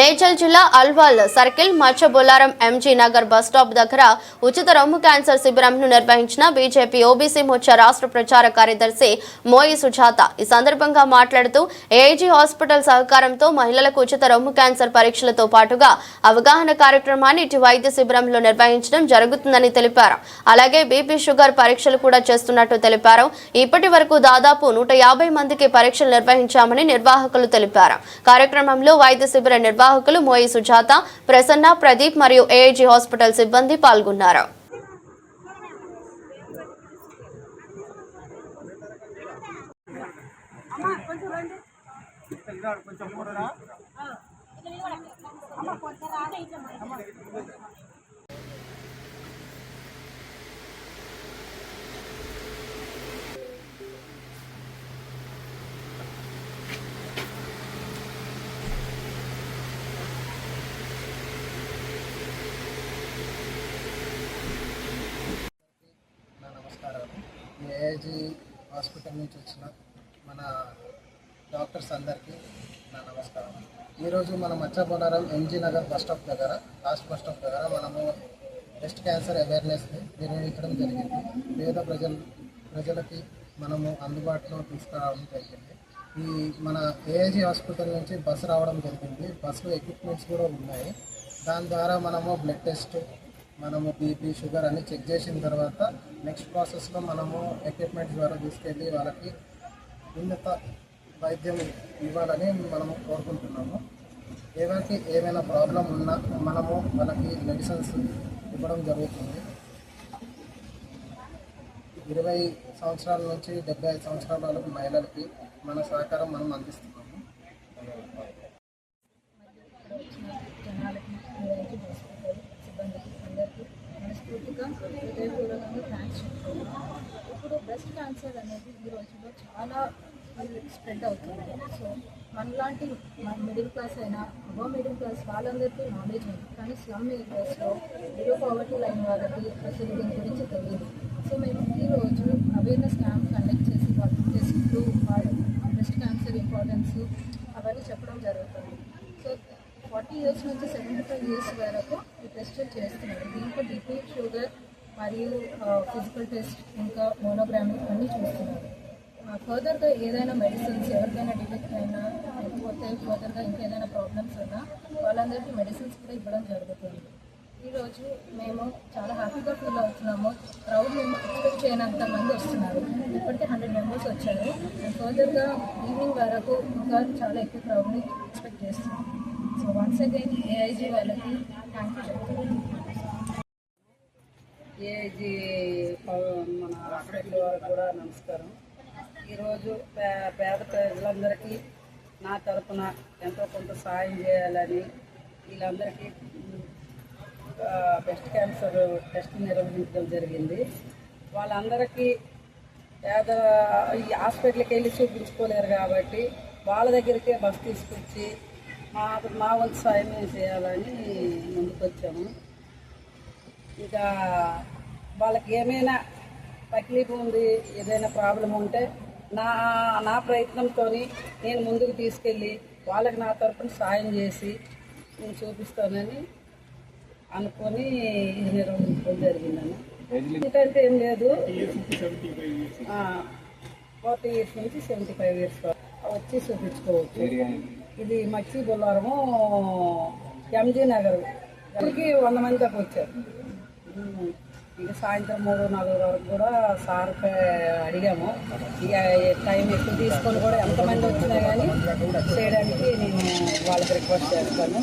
మేడ్చల్ జిల్లా Alwal circle Macha Bollaram MG Nagar bus stop దగ్గర ఉచిత రొమ్ము క్యాన్సర్ శిబిరంను నిర్వహించిన బీజేపీ ఓబీసీ మోర్చా రాష్ట్ర ప్రచార కార్యదర్శి మోయి సుజాత. ఈ సందర్భంగా మాట్లాడుతూ ఏఐజీ హాస్పిటల్ సహకారంతో మహిళలకు ఉచిత రొమ్ము క్యాన్సర్ పరీక్షలతో పాటుగా అవగాహన కార్యక్రమాన్ని ఇటు వైద్య శిబిరంలో నిర్వహించడం జరుగుతుందని తెలిపారు. అలాగే బీపీ షుగర్ పరీక్షలు కూడా చేస్తున్నట్టు తెలిపారు. ఇప్పటి వరకు దాదాపు నూట యాభై మందికి పరీక్షలు నిర్వహించామని నిర్వాహకులు తెలిపారు. కార్యక్రమంలో వైద్య శిబిర నిర్వాహకులు మోయి సుజాత ప్రసన్న ప్రదీప్ మరియు ఏఐజీ హాస్పిటల్ సిబ్బంది పాల్గొన్నారు. నా ఏఐజీ హాస్పిటల్ నుంచి వచ్చిన మన డాక్టర్స్ అందరికీ నా నమస్కారం. ఈరోజు మన Machabonaram MG Nagar bus stop దగ్గర లాస్ట్ బస్ స్టాప్ దగ్గర మనము బ్రెస్ట్ క్యాన్సర్ అవేర్నెస్ని నిర్వహించడం జరిగింది. పేద ప్రజలు ప్రజలకి మనము అందుబాటులో తీసుకురావడం జరిగింది. ఈ మన ఏఐజీ హాస్పిటల్ నుంచి బస్సు రావడం జరిగింది. బస్సులో ఎక్విప్మెంట్స్ కూడా ఉన్నాయి. దాని ద్వారా మనము బ్లడ్ టెస్ట్ మనము బీపీ షుగర్ అన్ని చెక్ చేసిన తర్వాత నెక్స్ట్ ప్రాసెస్లో మనము ఎక్విప్మెంట్ ద్వారా తీసుకెళ్ళి వాళ్ళకి ఉన్నత వైద్యం ఇవ్వాలని మనము కోరుకుంటున్నాము. ఎవరికి ఏమైనా ప్రాబ్లం ఉన్నా మనము వాళ్ళకి మెడిసిన్స్ ఇవ్వడం జరుగుతుంది. ఇరవై సంవత్సరాల నుంచి డెబ్బై ఐదు సంవత్సరాల వరకు మహిళలకి మన సహకారం మనం అందిస్తున్నాం. క్యాన్సర్ అనేది ఈ రోజుల్లో చాలా స్ప్రెడ్ అవుతుంది. సో మనలాంటి మన మిడిల్ క్లాస్ అయినా అబో మిడిల్ క్లాస్ వాళ్ళందరికీ నాలెడ్జ్ ఉంది. కానీ స్లమ్ ఏరియాస్లో బిలో పవర్టీ లైన్ వాళ్ళకి అసలు దీని గురించి తెలియదు. సో మేము ఈరోజు అవేర్నెస్ క్యాంప్ కండక్ట్ చేసి వాళ్ళ టెస్ట్లు వాళ్ళు బ్రెస్ట్ క్యాన్సర్ ఇంపార్టెన్స్ అవన్నీ చెప్పడం జరుగుతుంది. సో ఫార్టీ ఇయర్స్ నుంచి సెవెంటీ ఫైవ్ ఇయర్స్ వరకు ఈ టెస్టులు చేస్తున్నారు. దీంట్లో బీపీ షుగర్ మరియు ఫిజికల్ టెస్ట్ ఇంకా మోనోగ్రామ్ అన్నీ చూస్తున్నారు ఫర్దర్గా ఏదైనా మెడిసిన్స్ ఎవరికైనా డిఫెక్ట్ అయినా లేకపోతే ఫర్దర్గా ఇంకేదైనా ప్రాబ్లమ్స్ ఉన్నా వాళ్ళందరికీ మెడిసిన్స్ కూడా ఇవ్వడం జరుగుతుంది. ఈరోజు మేము చాలా హ్యాపీగా ఫీల్ అవుతున్నాము. క్రౌడ్ మేము ఎక్స్పెక్ట్ చేయనంత మంది వస్తున్నారు. ఇప్పటికే హండ్రెడ్ మెంబర్స్ వచ్చారు. అండ్ ఫర్దర్గా ఈవినింగ్ వరకు ఇంకా చాలా ఎక్కువ క్రౌడ్ని ఎక్స్పెక్ట్ చేస్తున్నాం. సో వన్స్ అగైన్ ఏఐజీ వాళ్ళకి థ్యాంక్ యూ చెప్తున్నాను ఏజీ మన హాస్పిటల్ వారికి కూడా నమస్కారం. ఈరోజు పే పేద ప్రజలందరికీ నా తరపున ఎంతో కొంత సాయం చేయాలని వీళ్ళందరికీ బెస్ట్ క్యాన్సర్ టెస్ట్ నిర్వహించడం జరిగింది. వాళ్ళందరికీ పేద ఈ హాస్పిటల్కి వెళ్ళి చూపించుకోలేరు కాబట్టి వాళ్ళ దగ్గరికే బస్ తీసుకొచ్చి మా మా వంతు సాయం చేయాలని ముందుకు వచ్చాము ఇంకా వాళ్ళకి ఏమైనా తక్లీఫ్ ఉంది ఏదైనా ప్రాబ్లం ఉంటే నా నా ప్రయత్నంతో నేను ముందుకు తీసుకెళ్ళి వాళ్ళకి నా తరపున సాయం చేసి నేను చూపిస్తానని అనుకొని ఇది నిర్వహించడం జరిగిందని ఎందుకంటే ఏం లేదు. ఫార్టీ ఇయర్స్ నుంచి సెవెంటీ ఫైవ్ ఇయర్స్ వచ్చి చూపించుకోవచ్చు. ఇది మచ్చి బొల్లారము ఎంజీ నగర్. ఇక్కడికి వంద మంది దాకా వచ్చారు. ఇక సాయంత్రం మూడు నాలుగు వరకు కూడా సార్ అడిగాము. ఇక టైం ఎక్కువ తీసుకొని కూడా ఎంతమంది వచ్చినా కానీ చేయడానికి నేను వాళ్ళకి రిక్వెస్ట్ చేస్తాను.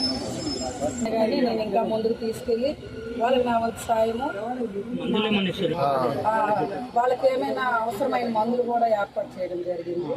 కానీ నేను ఇంకా ముందుకు తీసుకెళ్ళి వాళ్ళకి నా వంతు సాయము వాళ్ళకి ఏమైనా అవసరమైన మందులు కూడా ఏర్పాటు చేయడం జరిగింది.